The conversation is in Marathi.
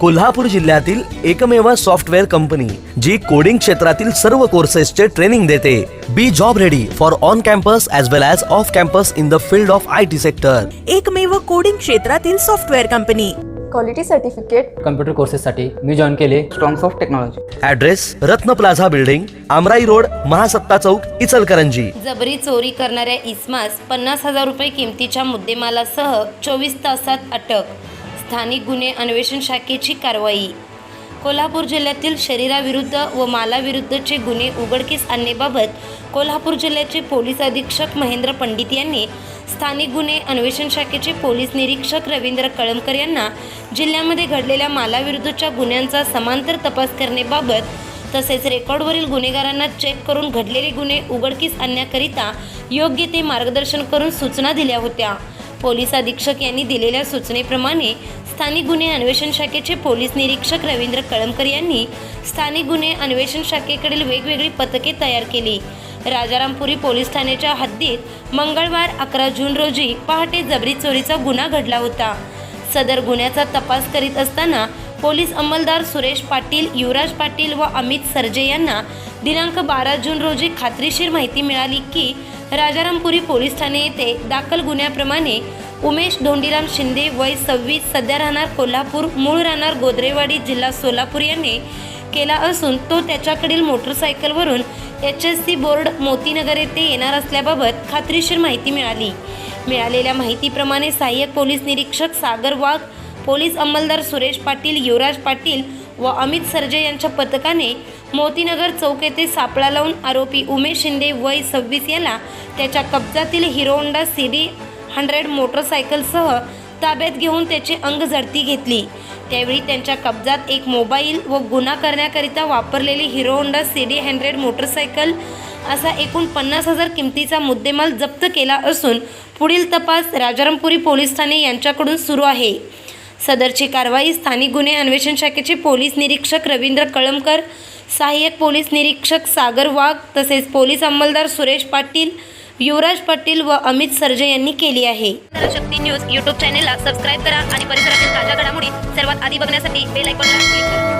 कोल्हापूर जिल्ह्यातील एकमेव सॉफ्टवेअर कंपनी जी कोडिंग क्षेत्रातील सर्व कोर्सेसचे ट्रेनिंग देते. Be job ready for on campus as well as off campus in the field of I T sector एकमेव कोडिंग क्षेत्रातील software company. Quality certificate computer कोर्सेससाठी मी जॉईन केले. Strongs of technology address Ratna plaza building Amrai road Mahasatta Chowk Ichalkaranji जबरी चोरी करणाऱ्या इस्मास पन्नास हजार रुपये किमतीच्या मुद्देमालासह चोवीस तासात अटक. स्थानिक गुन्हे अन्वेषण शाखेची कारवाई. कोल्हापूर जिल्ह्यातील शरीराविरुद्ध व मालाविरुद्धचे गुन्हे उघडकीस आणण्याबाबत कोल्हापूर जिल्ह्याचे पोलीस अधीक्षक महेंद्र पंडित यांनी स्थानिक गुन्हे अन्वेषण शाखेचे पोलीस निरीक्षक रवींद्र कळमकर यांना जिल्ह्यामध्ये घडलेल्या मालाविरुद्धच्या गुन्ह्यांचा समांतर तपास करण्याबाबत तसेच रेकॉर्डवरील गुन्हेगारांना चेक करून घडलेले गुन्हे उघडकीस आणण्याकरिता योग्य ते मार्गदर्शन करून सूचना दिल्या होत्या. पोलीस अधीक्षक यांनी दिलेल्या सूचनेप्रमाणे स्थानिक गुन्हे अन्वेषण शाखेचे पोलीस निरीक्षक रवींद्र कळमकर यांनी स्थानिक गुन्हे अन्वेषण शाखेकडील वेगवेगळी पथके तयार केली. राजारामपुरी पोलीस ठाण्याच्या हद्दीत मंगळवार अकरा जून रोजी पहाटे जबरी चोरीचा गुन्हा घडला होता. सदर गुन्ह्याचा तपास करीत असताना पोलीस अंमलदार सुरेश पाटील युवराज पाटील व अमित सरजे यांना दिनांक बारा जून रोजी खात्रीशीर माहिती मिळाली की राजारामपुरी पोलीस ठाणे येथे दाखल गुन्ह्याप्रमाणे उमेश धोंडीराम शिंदे वय सव्वीस सध्या राहणार कोल्हापूर मूळ राहणार गोदरेवाडी जिल्हा सोलापूर यांनी केला असून तो त्याच्याकडील मोटरसायकलवरून H S C board Motinagar येथे येणार असल्याबाबत खात्रीशीर माहिती मिळाली. मिळालेल्या माहितीप्रमाणे सहाय्यक पोलीस निरीक्षक सागर वाघ पोलीस अंमलदार सुरेश पाटील युवराज पाटील व अमित सरजे यांच्या पथकाने मोतीनगर चौक येथे सापळा लावून आरोपी उमेश शिंदे वय सव्वीस याला त्याच्या कब्जातील Hero Honda C D hundred मोटरसायकलसह ताब्यात घेऊन त्याची अंग झडती घेतली. त्यावेळी त्यांच्या कब्जात एक मोबाईल व गुन्हा करण्याकरिता वापरलेली Hero Honda C D hundred motorcycle असा एकूण पन्नास हजार किमतीचा मुद्देमाल जप्त केला असून पुढील तपास राजारामपुरी पोलीस ठाणे यांच्याकडून सुरू आहे. सदरची कारवाई स्थानिक गुन्हे अन्वेषण शाखेचे पोलीस निरीक्षक रवींद्र कळमकर सहाय्यक पोलीस निरीक्षक सागर वाघ तसेच पोलीस अंमलदार सुरेश पाटील युवराज पाटील व अमित सरजे यांनी केली आहे. शक्ती न्यूज यूट्यूब चॅनेलला सबस्क्राईब करा आणि परिसरातील ताज्या घडामोडी सर्वात आधी बघण्यासाठी बेल आयकॉनला क्लिक